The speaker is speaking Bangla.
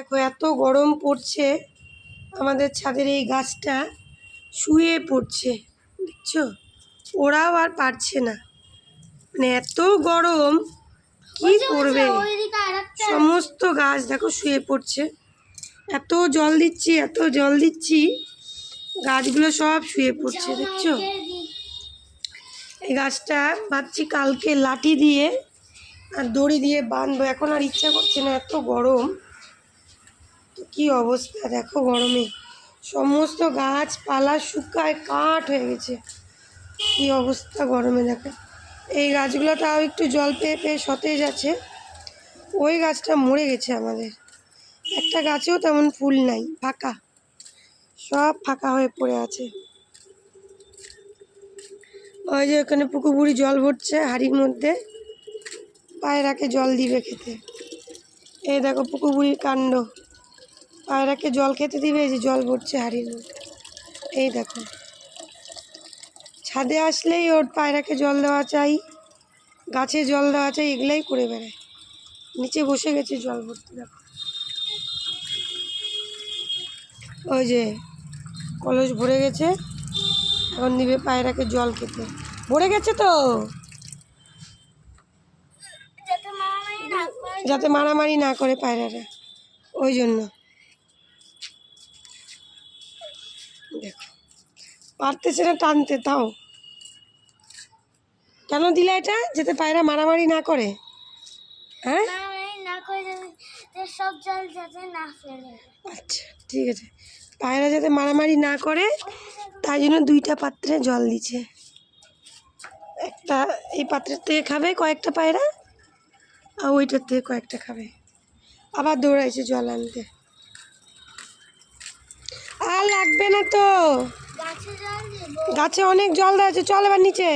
দেখো এত গরম পড়ছে আমাদের ছাদের এই গাছটা শুয়ে পড়ছে দেখছ? ওরাও আর পারছে না। মানে এত গরম কি করবে? সমস্ত গাছ দেখো শুয়ে পড়ছে। এত জল দিচ্ছি এত জল দিচ্ছি গাছগুলো সব শুয়ে পড়ছে দেখছ? এই গাছটা ভাবছি কালকে লাঠি দিয়ে আর দড়ি দিয়ে বাঁধবো এখন আর ইচ্ছা করছে না এত গরম। কী অবস্থা? দেখো গরমে। সমস্ত গাছপালা শুকায়, কাঠ হয়ে গেছে। কী অবস্থা গরমে, দেখো। এই গাছগুলো তাও একটু জল পেয়ে পেয়ে সতেজ আছে। ওই গাছটা মরে গেছে আমাদের। একটা গাছেও তেমন ফুল নাই, ফাঁকা। সব ফাঁকা হয়ে পড়ে আছে। ওই যে ওখানে পুকুর বুড়ি জল ভরছে হাড়ির মধ্যে। পায়রাকে জল দিবে খেতে। এই দেখো পুকুর বুড়ির কাণ্ড। পায়রাকে জল খেতে দিবে যে জল ভরছে হাড়ির মধ্যে। এই দেখো। ছাদে আসলেই ওর পায়রাকে জল দেওয়া চাই গাছে জল দেওয়া চাই এগুলাই করে বেড়ায়। নিচে বসে গেছে জল ভরতে দেখো। ওই যে কলস ভরে গেছে এখন দিবে পায়রাকে জল খেতে। ভরে গেছে তো? যাতে মারামারি না করে পায়রারা। ওই জন্য। দেখো। পারতেছে না টানতে তাও। কেন দিলে এটা? যাতে পায়রা মারামারি না করে। হ্যাঁ? সব জল যাতে না ফেলে। আচ্ছা ঠিক আছে। পায়রা যাতে মারামারি না করে তাই জন্য দুইটা পাত্রে জল দিচ্ছে। একটা এই পাত্রের থেকে খাবে কয়েকটা পায়রা আর ওইটার থেকে কয়েকটা খাবে। আবার দৌড়াইছে জল আনতে। আর লাগবে না তো। গাছে অনেক জল দেওয়া আছে চল এবার নিচে।